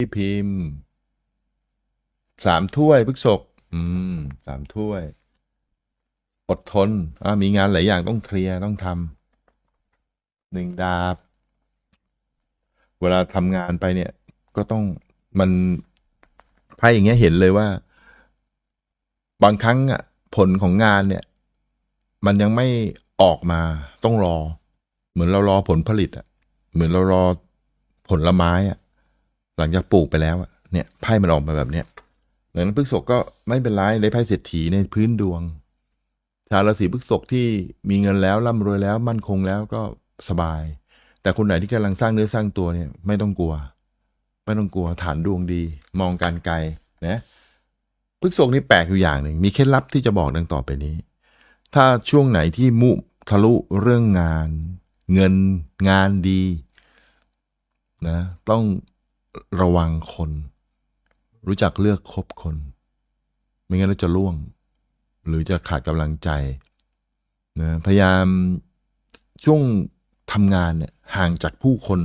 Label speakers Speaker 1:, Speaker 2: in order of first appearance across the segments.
Speaker 1: พี่พิมพ์สามถ้วยพฤกษกอืมสามถ้วย อดทนอ่ามีงานหลายอย่างต้องเคลียร์ต้องทำหนึ่งดาบ เวลาทำงานไปเนี่ย ก็ต้องมันไพ่อย่างเงี้ยเห็นเลยว่า บางครั้งอะ ผลของงานเนี่ย มันยังไม่ออกมาต้องรอ เหมือนเรารอผลผลิตอะ เหมือนเรารอผลไม้อะ หลังจากปลูกไปแล้วเนี่ยไพ่มันออกมาแบบเนี้ยดังนั้นพฤกษกก็ไม่เป็นไรได้ไพ่เศรษฐีในพื้นดวง ชาวราศีพฤกษกที่มีเงินแล้วร่ำรวยแล้วมั่นคงแล้วก็สบาย แต่คนไหนที่กำลังสร้างเนื้อสร้างตัวเนี่ยไม่ต้องกลัว ไม่ต้องกลัวฐานดวงดี มองการไกลนะพฤกษกนี่แปลกอยู่อย่างหนึ่งมีเคล็ดลับที่จะบอกดังต่อไปนี้ ถ้าช่วงไหนที่มุทะลุเรื่องงาน เงินงานดีนะต้อง ระวังคน รู้จักเลือกคบคน ไม่งั้นเราจะล่วง หรือจะขาดกำลังใจนะพยายามช่วงทำงานเนี่ยห่างจากผู้คน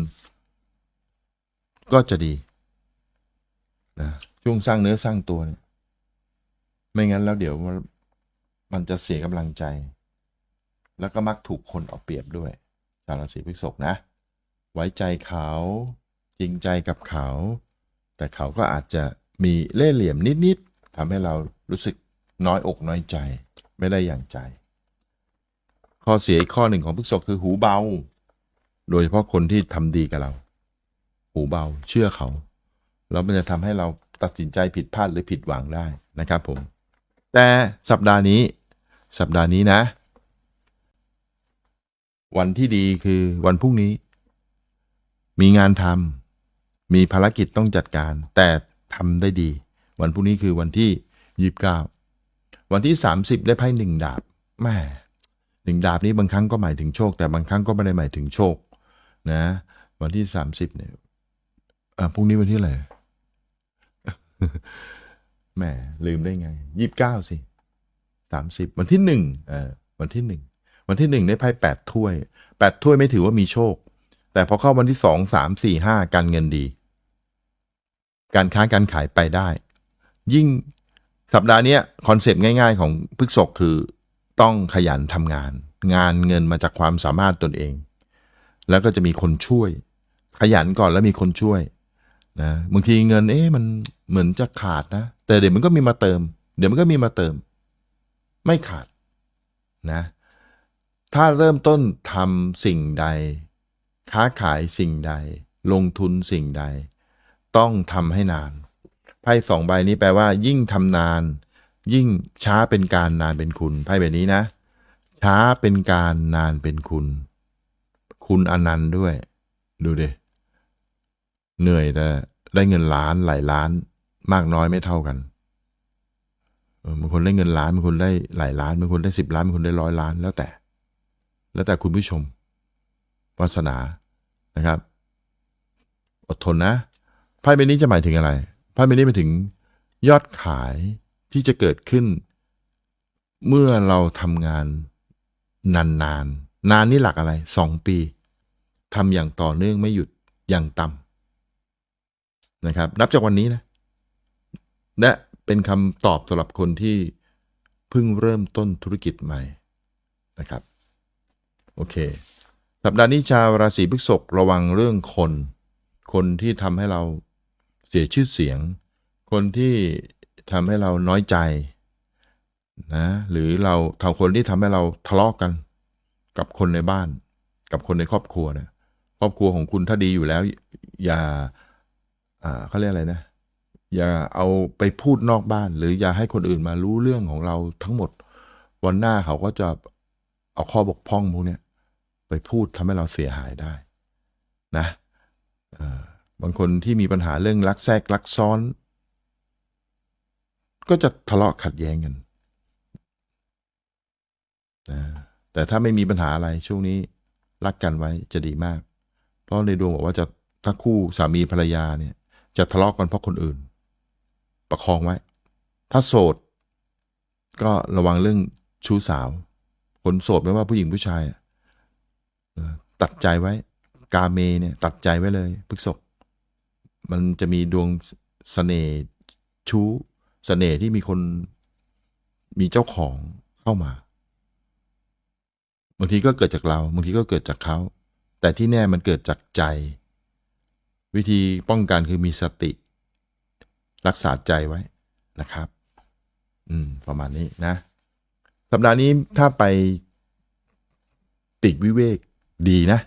Speaker 1: ก็จะดีนะช่วงสร้างเนื้อสร้างตัวเนี่ย ไม่งั้นแล้วเดี๋ยวมันจะเสียกำลังใจ แล้วก็มักถูกคนเอาเปรียบด้วยชาวราศีพฤษภนะ ไว้ใจเขา จริงใจกับเขา แต่เขาก็อาจจะมีเล่ห์เหลี่ยมนิดๆทำให้เรารู้สึกน้อยอกน้อยใจ ไม่ได้อย่างใจ ข้อเสียอีกข้อหนึ่งของพฤษภคือหูเบา โดยเฉพาะคนที่ทำดีกับเรา หูเบาเชื่อเขาแล้วมันจะทำให้เราตัดสินใจผิดพลาดหรือผิดหวังได้นะครับผม แต่สัปดาห์นี้ สัปดาห์นี้นะ วันที่ดีคือวันพรุ่งนี้ มีงานทำ มีภารกิจต้องจัดการ แต่ทำได้ดี วันพรุ่งนี้คือวันที่ยี่สิบเก้าวันที่สามสิบได้ไพ่หนึ่งดาบแม่หนึ่งดาบนี้บางครั้งก็หมายถึงโชค แต่บางครั้งก็ไม่ได้หมายถึงโชค นะ วันที่สามสิบเนี่ยอ่าพรุ่งนี้วันที่อะไรแหมลืมได้ไงยี่สิบเก้าสิสามสิบวันที่หนึ่งเออวันที่หนึ่งวันที่หนึ่งได้ไพ่แปดถ้วยแปดถ้วยไม่ถือว่ามีโชค แต่พอเข้าวันที่สองสามสี่ห้าการเงินดี การค้าการขายไปได้ ยิ่งสัปดาห์นี้คอนเซปต์ง่าย ๆ ของพฤกษกคือต้องขยันทำงาน งานเงินมาจากความสามารถตนเอง แล้วก็จะมีคนช่วย ขยันก่อนแล้วมีคนช่วยนะบางทีเงินเอ๊ะมันเหมือนจะขาดนะ แต่เดี๋ยวมันก็มีมาเติม เดี๋ยวมันก็มีมาเติม ไม่ขาดนะถ้าเริ่มต้นทำสิ่งใด ค้าขายสิ่งใด ลงทุนสิ่งใด ต้องทำให้นานไพ่สองใบนี้แปลว่า ยิ่งทำนาน ยิ่งช้าเป็นการนานเป็นคุณไพ่แบบนี้นะ ช้าเป็นการนานเป็นคุณ คุณอนันต์ด้วย ดูดิเหนื่อยแต่ได้เงินล้านหลายล้าน มากน้อยไม่เท่ากันบางคนได้เงินล้านบางคนได้หลายล้านบางคนได้สิบล้านบางคนได้ร้อยล้านแล้วแต่ แล้วแต่คุณผู้ชมวาสนานะครับ อดทนนะ ไพ่ใบนี้จะหมายถึงอะไรไพ่ใบนี้หมายถึงยอดขายที่จะเกิดขึ้น เมื่อเราทำงานนานๆนานนานนี่หลักอะไรสองปีทำอย่างต่อเนื่องไม่หยุดอย่างต่ำนะครับ นับจากวันนี้นะและเป็นคำตอบสำหรับคนที่เพิ่งเริ่มต้นธุรกิจใหม่นะครับ โอเค สัปดาห์นี้ชาวราศีพฤษภระวังเรื่องคน คนที่ทำให้เรา สียชื่อเสียง คนที่ทำให้เราน้อยใจนะหรือเราทำคนที่ทำให้เราทะเลาะกัน กับคนในบ้าน กับคนในครอบครัวนะครอบครัวของคุณถ้าดีอยู่แล้ว อย่าเขาเรียกอะไรนะ อย่าเอาไปพูดนอกบ้าน หรืออย่าให้คนอื่นมารู้เรื่องของเราทั้งหมด วันหน้าเขาก็จะเอาข้อบกพร่องพวกนี้ไปพูดทำให้เราเสียหายได้ นะ เออ บางคนที่มีปัญหาเรื่องรักแทรกรักซ้อน ก็จะทะเลาะขัดแย้งกันนะแต่ถ้าไม่มีปัญหาอะไรช่วงนี้รักกันไว้จะดีมาก เพราะในดวงบอกว่าจะถ้าคู่สามีภรรยาเนี่ย จะทะเลาะกันเพราะคนอื่น ประคองไว้ ถ้าโสด ก็ระวังเรื่องชู้สาว คนโสดไม่ว่าผู้หญิงผู้ชายตัดใจไว้ กาเมเนี่ย ตัดใจไว้เลยพฤกษก มันจะมีดวงเสน่ห์ชู้เสน่ห์ที่มีคนมีเจ้าของเข้ามาบางทีก็เกิดจากเราบางทีก็เกิดจากเขา แต่ที่แน่มันเกิดจากใจ วิธีป้องกันคือมีสติ รักษาใจไว้นะครับ อืม ประมาณนี้นะ สัปดาห์นี้ถ้าไปปีกวิเวกดีนะ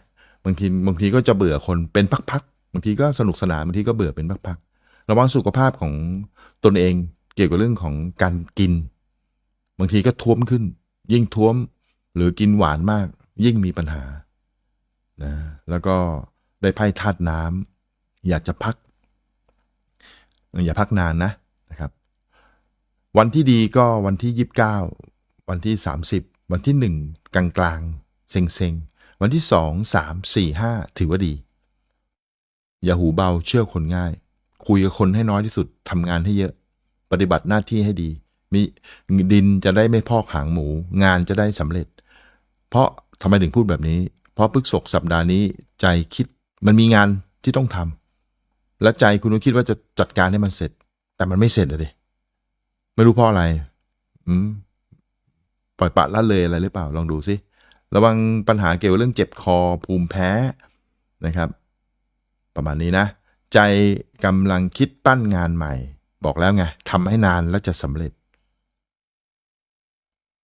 Speaker 1: บางทีบางทีก็จะเบื่อคนเป็นพักๆ บางทีก็สนุกสนานบางทีก็เบื่อเป็นพักๆระวังสุขภาพของตนเองเกี่ยวกับเรื่องของการกิน บางทีก็ท้วมขึ้น ยิ่งท้วมหรือกินหวานมาก ยิ่งมีปัญหานะแล้วก็ได้ไพ่ธาตุน้ำอยากจะพัก อย่าพักนานนะนะครับ วันที่ดีก็วันที่29วันที่ 30 วันที่ 1 กลางกลางๆเซ็งเซ็งๆวันที่ 2 3 4 5 ถือว่าดี อย่าหูเบาเชื่อคนง่าย คุยกับคนให้น้อยที่สุดทำงานให้เยอะ ปฏิบัติหน้าที่ให้ดี มีดินจะได้ไม่พอกหางหมู งานจะได้สำเร็จ เพราะทำไมถึงพูดแบบนี้ เพราะพฤกษกสัปดาห์นี้ใจคิดมันมีงานที่ต้องทำและใจคุณก็คิดว่าจะจัดการให้มันเสร็จ แต่มันไม่เสร็จเลยดิไม่รู้เพราะอะไร อืมปล่อยปะละเลยอะไรหรือเปล่าลองดูสิระวังปัญหาเกี่ยวกับเรื่องเจ็บคอภูมิแพ้นะครับ ประมาณนี้นะ ใจกำลังคิดปั้นงานใหม่ บอกแล้วไงทำให้นานแล้วจะสำเร็จ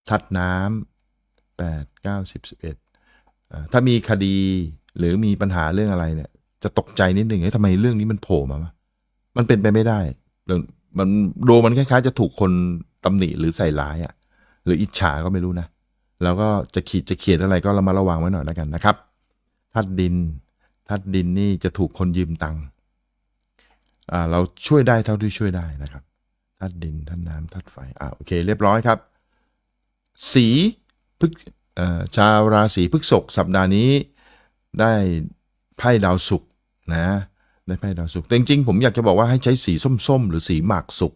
Speaker 1: ทัดน้ำแปดเก้าสิบสิบเอ็ดถ้ามีคดีหรือมีปัญหาเรื่องอะไรเนี่ย จะตกใจนิดหนึ่งเฮ้ยทำไมเรื่องนี้มันโผล่มาวะมันเป็นไปไม่ได้เรื่องมันดูมันคล้ายๆ จะถูกคนตำหนิหรือใส่ร้ายอะ่ะ หรืออิจฉาก็ไม่รู้นะ แล้วก็จะขีดจะเขียนอะไรก็เรามาระวังไว้หน่อยแล้วกันนะครับทัดดิน ทัดดินนี่จะถูกคนยืมตังค์เราช่วยได้เท่าที่ช่วยได้นะครับทัดดินทัดน้ำทัดไฟอ่าโอเค เรียบร้อยครับ สีพฤกชาวราศีพฤษภสัปดาห์นี้ได้ไพ่ดาวศุกร์นะได้ไพ่ดาวศุกร์แต่จริงๆผมอยากจะบอกว่าให้ใช้สีส้มๆ หรือสีหมากสุก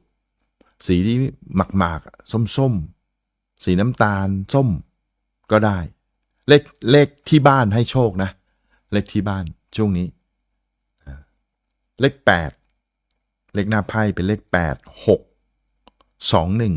Speaker 1: สีที่หมากหมากๆส้มๆ สีน้ำตาลส้มก็ได้ เลขเลขที่บ้านให้โชคนะ เลขที่บ้าน ช่วงนี้ เลขแปดเลขหน้าไพ่เป็นเลขแปดหกสองหนึ่ง